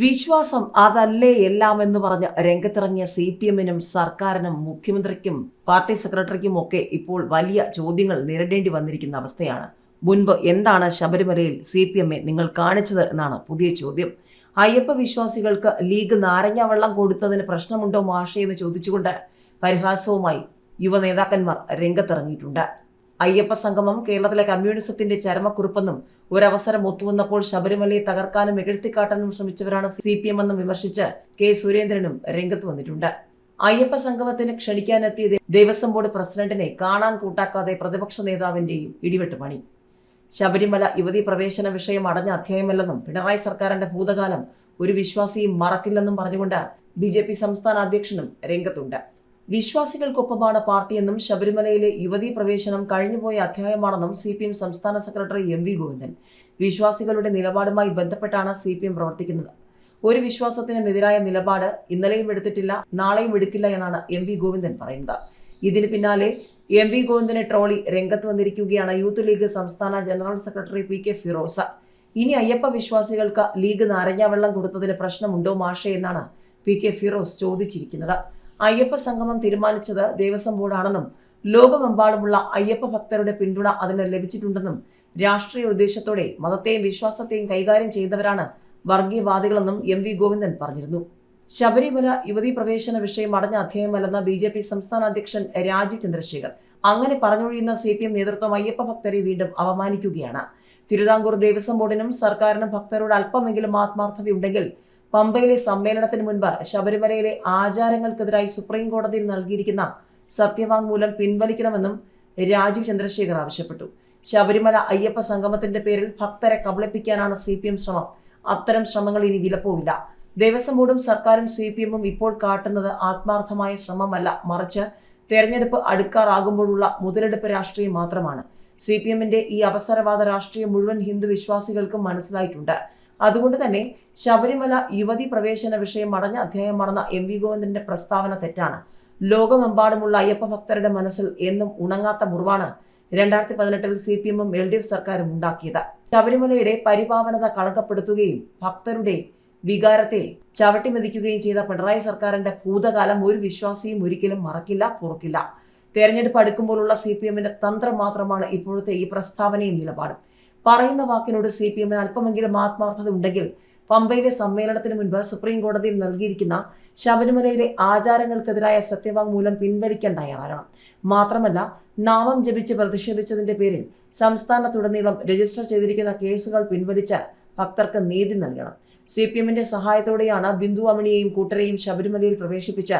വിശ്വാസം അതല്ലേ എല്ലാം എന്ന് പറഞ്ഞ് രംഗത്തിറങ്ങിയ സി പി എമ്മിനും സർക്കാരിനും മുഖ്യമന്ത്രിക്കും പാർട്ടി സെക്രട്ടറിക്കും ഒക്കെ ഇപ്പോൾ വലിയ ചോദ്യങ്ങൾ നേരിടേണ്ടി വന്നിരിക്കുന്ന അവസ്ഥയാണ്. മുൻപ് എന്താണ് ശബരിമലയിൽ സി പി എമ്മെ നിങ്ങൾ കാണിച്ചത് എന്നാണ് പുതിയ ചോദ്യം. അയ്യപ്പ വിശ്വാസികൾക്ക് ലീഗ് നാരങ്ങ വെള്ളം കൊടുത്തതിന് പ്രശ്നമുണ്ടോ മാഷെ എന്ന് ചോദിച്ചുകൊണ്ട് പരിഹാസവുമായി യുവ നേതാക്കന്മാർ രംഗത്തിറങ്ങിയിട്ടുണ്ട്. അയ്യപ്പ സംഗമം കേരളത്തിലെ കമ്മ്യൂണിസത്തിന്റെ ചരമക്കുറിപ്പെന്നും ഒരവസരം ഒത്തുവന്നപ്പോൾ ശബരിമലയെ തകർക്കാനും എകഴ്ത്തിക്കാട്ടാനും ശ്രമിച്ചവരാണ് സി പി എം എന്നും വിമർശിച്ച് കെ സുരേന്ദ്രനും രംഗത്ത് വന്നിട്ടുണ്ട്. അയ്യപ്പ സംഗമത്തിന് ക്ഷണിക്കാനെത്തിയ ദേവസ്വം ബോർഡ് പ്രസിഡന്റിനെ കാണാൻ കൂട്ടാക്കാതെ പ്രതിപക്ഷ നേതാവിന്റെയും ഇടിവെട്ട് പണി. ശബരിമല യുവതി പ്രവേശന വിഷയം അടഞ്ഞ അധ്യായമല്ലെന്നും പിണറായി സർക്കാരിന്റെ ഭൂതകാലം ഒരു വിശ്വാസിയും മറക്കില്ലെന്നും പറഞ്ഞുകൊണ്ട് ബി സംസ്ഥാന അധ്യക്ഷനും രംഗത്തുണ്ട്. വിശ്വാസികൾക്കൊപ്പമാണ് പാർട്ടിയെന്നും ശബരിമലയിലെ യുവതീ പ്രവേശനം കഴിഞ്ഞുപോയ അധ്യായമാണെന്നും സി പി എം സംസ്ഥാന സെക്രട്ടറി എം വി ഗോവിന്ദൻ. വിശ്വാസികളുടെ നിലപാടുമായി ബന്ധപ്പെട്ടാണ് സി പി എം പ്രവർത്തിക്കുന്നത്. ഒരു വിശ്വാസത്തിനുമെതിരായ നിലപാട് ഇന്നലെയും എടുത്തിട്ടില്ല നാളെയും എടുക്കില്ല എന്നാണ് എം വി ഗോവിന്ദൻ പറയുന്നത്. ഇതിന് പിന്നാലെ എം വി ഗോവിന്ദനെ ട്രോളി രംഗത്ത് വന്നിരിക്കുകയാണ് യൂത്ത് ലീഗ് സംസ്ഥാന general secretary P K Firos. ഇനി അയ്യപ്പ വിശ്വാസികൾക്ക് ലീഗ് നാരങ്ങാവെള്ളം കൊടുത്തതിന് പ്രശ്നമുണ്ടോ മാഷെ എന്നാണ് പി കെ ഫിറോസ് ചോദിച്ചിരിക്കുന്നത്. അയ്യപ്പ സംഗമം തീരുമാനിച്ചത് ദേവസ്വം ബോർഡാണെന്നും ലോകമെമ്പാടുമുള്ള അയ്യപ്പ ഭക്തരുടെ പിന്തുണ അതിന് ലഭിച്ചിട്ടുണ്ടെന്നും രാഷ്ട്രീയ ഉദ്ദേശത്തോടെ മതത്തെയും വിശ്വാസത്തെയും കൈകാര്യം ചെയ്തവരാണ് വർഗീയവാദികളെന്നും എം വി ഗോവിന്ദൻ പറഞ്ഞിരുന്നു. ശബരിമല യുവതി പ്രവേശന വിഷയം അടഞ്ഞ അധ്യായമല്ലെന്ന ബി ജെ പി സംസ്ഥാന അധ്യക്ഷൻ രാജീവ് ചന്ദ്രശേഖർ. അങ്ങനെ പറഞ്ഞൊഴിയുന്ന സി പി എം നേതൃത്വം അയ്യപ്പ ഭക്തരെ വീണ്ടും അപമാനിക്കുകയാണ്. തിരുവിതാംകൂർ ദേവസ്വം ബോർഡിനും സർക്കാരിനും ഭക്തരോട് അല്പമെങ്കിലും ആത്മാർത്ഥതയുണ്ടെങ്കിൽ പമ്പയിലെ സമ്മേളനത്തിന് മുൻപ് ശബരിമലയിലെ ആചാരങ്ങൾക്കെതിരായി സുപ്രീം കോടതിയിൽ നൽകിയിരിക്കുന്ന സത്യവാങ്മൂലം പിൻവലിക്കണമെന്നും രാജീവ് ചന്ദ്രശേഖർ ആവശ്യപ്പെട്ടു. ശബരിമല അയ്യപ്പ സംഗമത്തിന്റെ പേരിൽ ഭക്തരെ കബളിപ്പിക്കാനാണ് സി പി എം ശ്രമം. അത്തരം ശ്രമങ്ങൾ ഇനി വിലപ്പോവില്ല. ദേവസ്വം ബോർഡും സർക്കാരും സി പി എമ്മും ഇപ്പോൾ കാട്ടുന്നത് ആത്മാർത്ഥമായ ശ്രമമല്ല. മറിച്ച് തെരഞ്ഞെടുപ്പ് അടുക്കാറാകുമ്പോഴുള്ള മുതലെടുപ്പ് രാഷ്ട്രീയം മാത്രമാണ്. സി പി എമ്മിന്റെ ഈ അവസരവാദ രാഷ്ട്രീയം മുഴുവൻ ഹിന്ദു വിശ്വാസികൾക്കും മനസ്സിലായിട്ടുണ്ട്. അതുകൊണ്ട് തന്നെ ശബരിമല യുവതി പ്രവേശന വിഷയം അടഞ്ഞ അധ്യായം മറന്ന എം വി ഗോവിന്ദന്റെ പ്രസ്താവന തെറ്റാണ്. ലോകമെമ്പാടുമുള്ള അയ്യപ്പ ഭക്തരുടെ മനസ്സിൽ എന്നും ഉണങ്ങാത്ത മുറിവാണ് രണ്ടായിരത്തി പതിനെട്ടിൽ സി പി എമ്മും എൽ ഡി എഫ് സർക്കാരും ഉണ്ടാക്കിയത്. ശബരിമലയുടെ പരിപാവനത കളങ്കപ്പെടുത്തുകയും ഭക്തരുടെ വികാരത്തെ ചവിട്ടിമെതിക്കുകയും ചെയ്ത പിണറായി സർക്കാരിന്റെ ഭൂതകാലം ഒരു വിശ്വാസിയും ഒരിക്കലും മറക്കില്ല പുറത്തില്ല തെരഞ്ഞെടുപ്പ് അടുക്കുമ്പോഴുള്ള സി പി എമ്മിന്റെ തന്ത്രം മാത്രമാണ് ഇപ്പോഴത്തെ ഈ പ്രസ്താവനയും നിലപാടും. പറയുന്ന വാക്കിനോട് സി പി എമ്മിന് അല്പമെങ്കിലും ആത്മാർത്ഥത ഉണ്ടെങ്കിൽ പമ്പയിലെ സമ്മേളനത്തിന് മുൻപ് സുപ്രീം കോടതിയിൽ നൽകിയിരിക്കുന്ന ശബരിമലയിലെ ആചാരങ്ങൾക്കെതിരായ സത്യവാങ്മൂലം പിൻവലിക്കാൻ തയ്യാറാകണം. മാത്രമല്ല നാമം ജപിച്ച് പ്രതിഷേധിച്ചതിന്റെ പേരിൽ സംസ്ഥാനത്തുടനീളം രജിസ്റ്റർ ചെയ്തിരിക്കുന്ന കേസുകൾ പിൻവലിച്ച് ഭക്തർക്ക് നീതി നൽകണം. സി പി എമ്മിന്റെ സഹായത്തോടെയാണ് ബിന്ദു അമണിയെയും കൂട്ടരെയും ശബരിമലയിൽ പ്രവേശിപ്പിച്ച്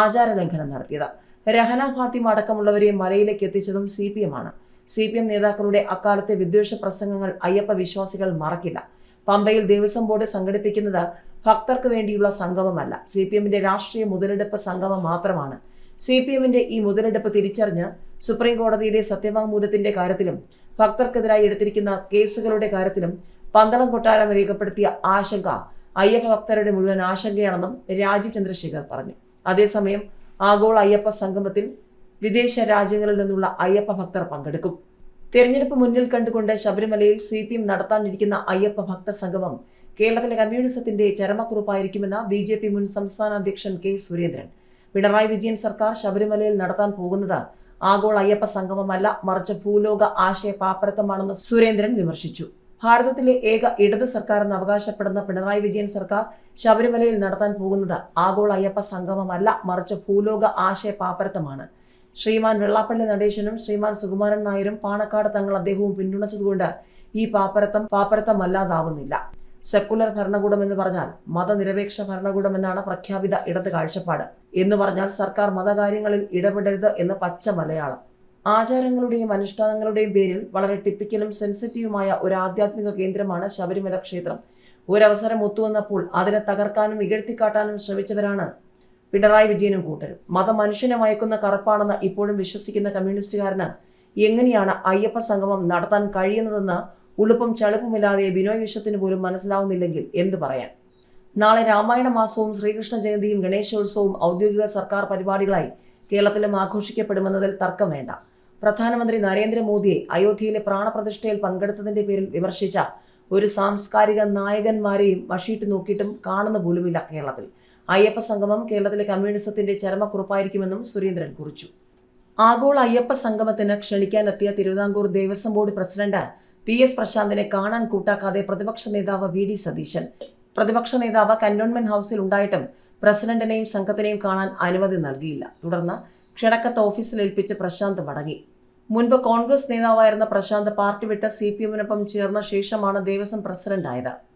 ആചാര ലംഘനം നടത്തിയത്. രഹന ഫാത്തിമ അടക്കമുള്ളവരെ മലയിലേക്ക് എത്തിച്ചതും സി പി എം ആണ്. സി പി എം നേതാക്കളുടെ അക്കാലത്തെ വിദ്വേഷ പ്രസംഗങ്ങൾ അയ്യപ്പ വിശ്വാസികൾ മറക്കില്ല. പമ്പയിൽ ദേവസ്വം ബോർഡ് സംഘടിപ്പിക്കുന്നത് ഭക്തർക്ക് വേണ്ടിയുള്ള സംഗമമല്ല. സി പി എമ്മിന്റെ രാഷ്ട്രീയ മുതലെടുപ്പ് സംഗമം മാത്രമാണ്. സി പി എമ്മിന്റെ ഈ മുതലെടുപ്പ് തിരിച്ചറിഞ്ഞ് സുപ്രീം കോടതിയിലെ സത്യവാങ്മൂലത്തിന്റെ കാര്യത്തിലും ഭക്തർക്കെതിരായി എടുത്തിരിക്കുന്ന കേസുകളുടെ കാര്യത്തിലും പന്തളം കൊട്ടാരം രേഖപ്പെടുത്തിയ ആശങ്ക അയ്യപ്പ ഭക്തരുടെ മുഴുവൻ ആശങ്കയാണെന്നും രാജീവ് ചന്ദ്രശേഖർ പറഞ്ഞു. അതേസമയം ആഗോള അയ്യപ്പ സംഗമത്തിൽ വിദേശ രാജ്യങ്ങളിൽ നിന്നുള്ള അയ്യപ്പ ഭക്തർ പങ്കെടുക്കും. തെരഞ്ഞെടുപ്പ് മുന്നിൽ കണ്ടുകൊണ്ട് ശബരിമലയിൽ സി പി എം നടത്താനിരിക്കുന്ന അയ്യപ്പ ഭക്ത സംഗമം കേരളത്തിലെ കമ്മ്യൂണിസത്തിന്റെ ചരമക്കുറിപ്പായിരിക്കുമെന്ന് ബി ജെ പി മുൻ സംസ്ഥാന അധ്യക്ഷൻ കെ സുരേന്ദ്രൻ. പിണറായി വിജയൻ സർക്കാർ ശബരിമലയിൽ നടത്താൻ പോകുന്നത് ആഗോള അയ്യപ്പ സംഗമമല്ല മറിച്ച് ഭൂലോക ആശയ പാപ്പരത്തമാണെന്ന് സുരേന്ദ്രൻ വിമർശിച്ചു. ഭാരതത്തിലെ ഏക ഇടത് സർക്കാർ എന്ന് അവകാശപ്പെടുന്ന പിണറായി വിജയൻ സർക്കാർ ശബരിമലയിൽ നടത്താൻ പോകുന്നത് ആഗോള അയ്യപ്പ സംഗമമല്ല മറിച്ച് ഭൂലോക ആശയ പാപ്പരത്തമാണ് ശ്രീമാൻ വെള്ളാപ്പള്ളി നടേശനും ശ്രീമാൻ സുകുമാരൻ നായരും പാണക്കാട് തങ്ങൾ അദ്ദേഹവും പിന്തുണച്ചതുകൊണ്ട് ഈ പാപ്പരത്തം പാപ്പരത്തമല്ലാതാവുന്നില്ല. സെക്കുലർ ഭരണകൂടം എന്ന് പറഞ്ഞാൽ മതനിരപേക്ഷ ഭരണകൂടം എന്നാണ് പ്രഖ്യാപിത ഇടത് കാഴ്ചപ്പാട്. എന്ന് പറഞ്ഞാൽ സർക്കാർ മതകാര്യങ്ങളിൽ ഇടപെടരുത് എന്ന് പച്ച മലയാളം. ആചാരങ്ങളുടെയും അനുഷ്ഠാനങ്ങളുടെയും പേരിൽ വളരെ ടിപ്പിക്കലും സെൻസിറ്റീവുമായ ഒരു ആധ്യാത്മിക കേന്ദ്രമാണ് ശബരിമല ക്ഷേത്രം. ഒരവസരം ഒത്തുവന്നപ്പോൾ അതിനെ തകർക്കാനും ഇകഴ്ത്തിക്കാട്ടാനും ശ്രമിച്ചവരാണ് പിണറായി വിജയനും കൂട്ടരും. മതം മനുഷ്യനെ മയക്കുന്ന കറുപ്പാണെന്ന് ഇപ്പോഴും വിശ്വസിക്കുന്ന കമ്മ്യൂണിസ്റ്റുകാരന് എങ്ങനെയാണ് അയ്യപ്പ സംഗമം നടത്താൻ കഴിയുന്നതെന്ന് ഉളുപ്പും ചളുപ്പുമില്ലാതെ ബിനോയ് വിശ്വത്തിന് പോലും മനസ്സിലാവുന്നില്ലെങ്കിൽ എന്തു പറയാൻ? നാളെ രാമായണ മാസവും ശ്രീകൃഷ്ണ ജയന്തിയും ഗണേശോത്സവവും ഔദ്യോഗിക സർക്കാർ പരിപാടികളായി കേരളത്തിലും ആഘോഷിക്കപ്പെടുമെന്നതിൽ തർക്കം വേണ്ട. പ്രധാനമന്ത്രി നരേന്ദ്രമോദിയെ അയോധ്യയിലെ പ്രാണപ്രതിഷ്ഠയിൽ പങ്കെടുത്തതിന്റെ പേരിൽ വിമർശിച്ച ഒരു സാംസ്കാരിക നായകന്മാരെയും വഷിയിട്ട് നോക്കിയിട്ടും കാണുന്ന പോലുമില്ല കേരളത്തിൽ. അയ്യപ്പ സംഗമം കേരളത്തിലെ കമ്മ്യൂണിസത്തിന്റെ ചരമക്കുറിപ്പായിരിക്കുമെന്നും സുരേന്ദ്രൻ കുറിച്ചു. ആഗോള അയ്യപ്പ സംഗമത്തിന് ക്ഷണിക്കാനെത്തിയ Thiruvithamkoor Devaswom board president P S പ്രശാന്തിനെ കാണാൻ കൂട്ടാക്കാതെ പ്രതിപക്ഷ നേതാവ് വി ഡി സതീശൻ. പ്രതിപക്ഷ നേതാവ് കന്റോൺമെന്റ് ഹൌസിൽ ഉണ്ടായിട്ടും പ്രസിഡന്റിനെയും സംഘത്തിനെയും കാണാൻ അനുമതി നൽകിയില്ല. തുടർന്ന് ക്ഷണക്കത്ത് ഓഫീസിൽ ഏൽപ്പിച്ച് പ്രശാന്ത് മടങ്ങി. മുൻപ് കോൺഗ്രസ് നേതാവായിരുന്ന പ്രശാന്ത് പാർട്ടി വിട്ട് സി പി എമ്മിനൊപ്പം ചേർന്ന ശേഷമാണ് ദേവസ്വം പ്രസിഡന്റായത്.